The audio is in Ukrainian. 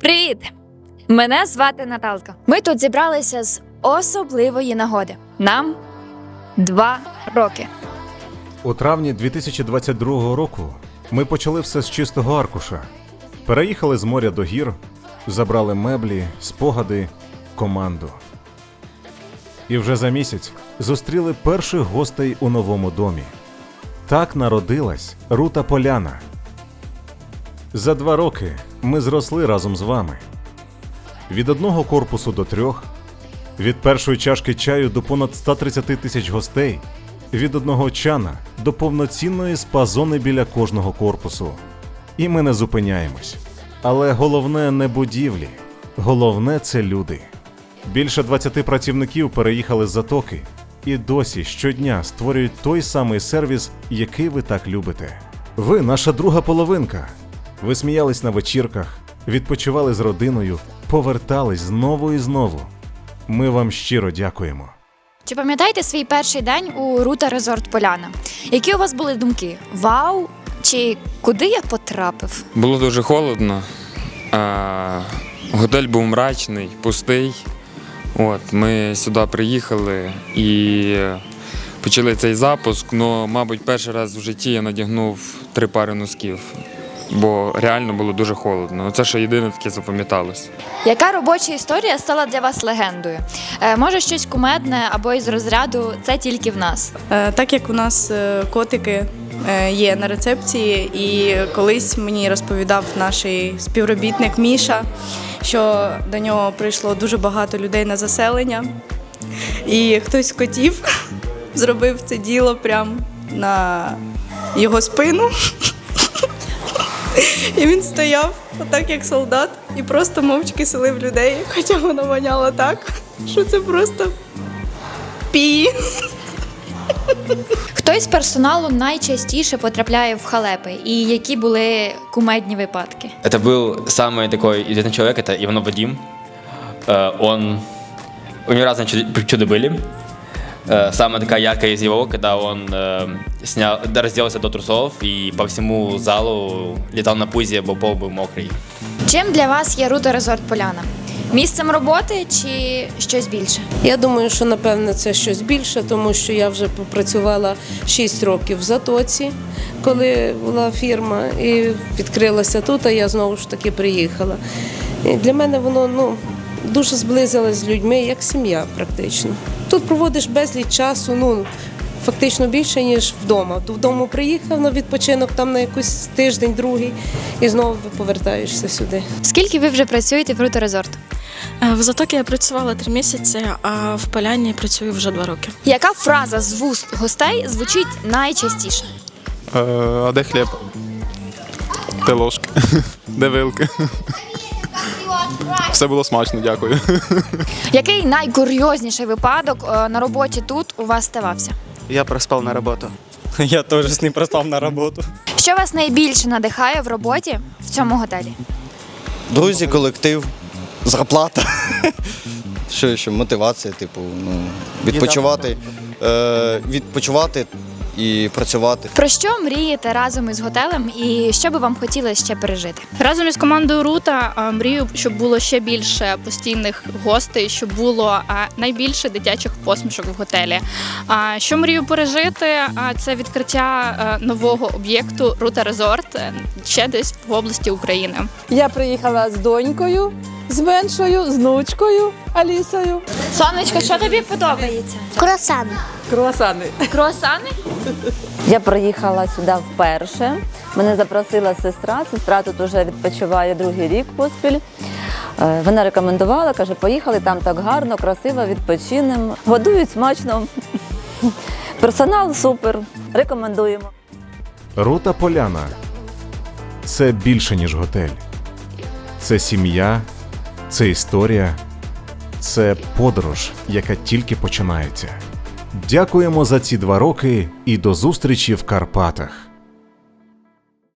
Привіт! Мене звати Наталка. Ми тут зібралися з особливої нагоди. Нам два роки. У травні 2022 року ми почали все з чистого аркуша. Переїхали з моря до гір, забрали меблі, спогади, команду. І вже за місяць зустріли перших гостей у новому домі. Так народилась Рута Поляна. За два роки ми зросли разом з вами. Від одного корпусу до трьох, від першої чашки чаю до понад 130 тисяч гостей, від одного чана до повноцінної спа-зони біля кожного корпусу. І ми не зупиняємось. Але головне не будівлі, головне це люди. Більше 20 працівників переїхали з затоки і досі щодня створюють той самий сервіс, який ви так любите. Ви наша друга половинка. Ви сміялись на вечірках, відпочивали з родиною, повертались знову і знову. Ми вам щиро дякуємо. Чи пам'ятаєте свій перший день у Рута Резорт Поляна? Які у вас були думки? Вау! Чи куди я потрапив? Було дуже холодно. А, готель був мрачний, пустий. От, ми сюди приїхали і почали цей запуск. Ну, мабуть, перший раз в житті я надягнув три пари носків, бо реально було дуже холодно. Це ще єдине таке запам'яталось. Яка робоча історія стала для вас легендою? Е, може, щось кумедне або із розряду це тільки в нас. Е, Так як у нас е, котики е, є на рецепції, і колись мені розповідав наш співробітник Міша, що до нього прийшло дуже багато людей на заселення, і хтось з котів зробив це діло прямо на його спину. І він стояв, отак як солдат, і просто мовчки селив людей, хоча воно воняло так, що це просто пі. Хто із персоналу найчастіше потрапляє в халепи? І які були кумедні випадки? Это был самый такой известный человек, это Иванов Вадим. Э, Он... У него разные чуд- причуды были. Э, Самая такая яркая из его, когда он э, снял, да, разделся до трусов и по всему залу летал на пузе, бо пол был мокрый. Чим для вас є Рута Резорт Поляна? Місцем роботи чи щось більше? Я думаю, що напевне це щось більше, тому що я вже попрацювала 6 років в Затоці, коли була фірма, і відкрилася тут, а я знову ж таки приїхала. І для мене воно ну, дуже зблизилось з людьми, як сім'я практично. Тут проводиш безліч часу, ну фактично більше, ніж вдома. Вдома приїхав на відпочинок там на якийсь тиждень, другий, і знову повертаєшся сюди. Скільки ви вже працюєте в Резорт? Е, В Затокі я працювала три місяці, а в Поляні працюю вже два роки. Яка фраза з вуст гостей звучить найчастіше? Е, а де хліб? Де ложки? Де вилки? Все було смачно, дякую. Який найкурйозніший випадок е, на роботі тут у вас ставався? Я проспал на работу. Я теж з ним проспав на роботу. Що вас найбільше надихає в роботі в цьому готелі? Друзі, колектив, зарплата. Що ще? Мотивація, типу, ну, відпочивати, е, відпочивати і працювати. Про що мрієте разом із готелем і що би вам хотілося ще пережити? Разом із командою Рута мрію, щоб було ще більше постійних гостей, щоб було найбільше дитячих посмішок в готелі. А що мрію пережити? Це відкриття нового об'єкту Рута Резорт е, ще десь в області України. Я приїхала з донькою, з меншою, з внучкою Алісою. Сонечко, що тобі подобається? Круасан. Круасани. Круасани? Я приїхала сюди вперше. Мене запросила сестра. Сестра тут уже відпочиває другий рік поспіль. Е, Вона рекомендувала, каже, поїхали там так гарно, красиво, відпочинемо. Годують смачно. Персонал супер. Рекомендуємо. Рута Поляна це більше, ніж готель. Це сім'я, це історія, це подорож, яка тільки починається. Дякуємо за ці два роки і до зустрічі в Карпатах.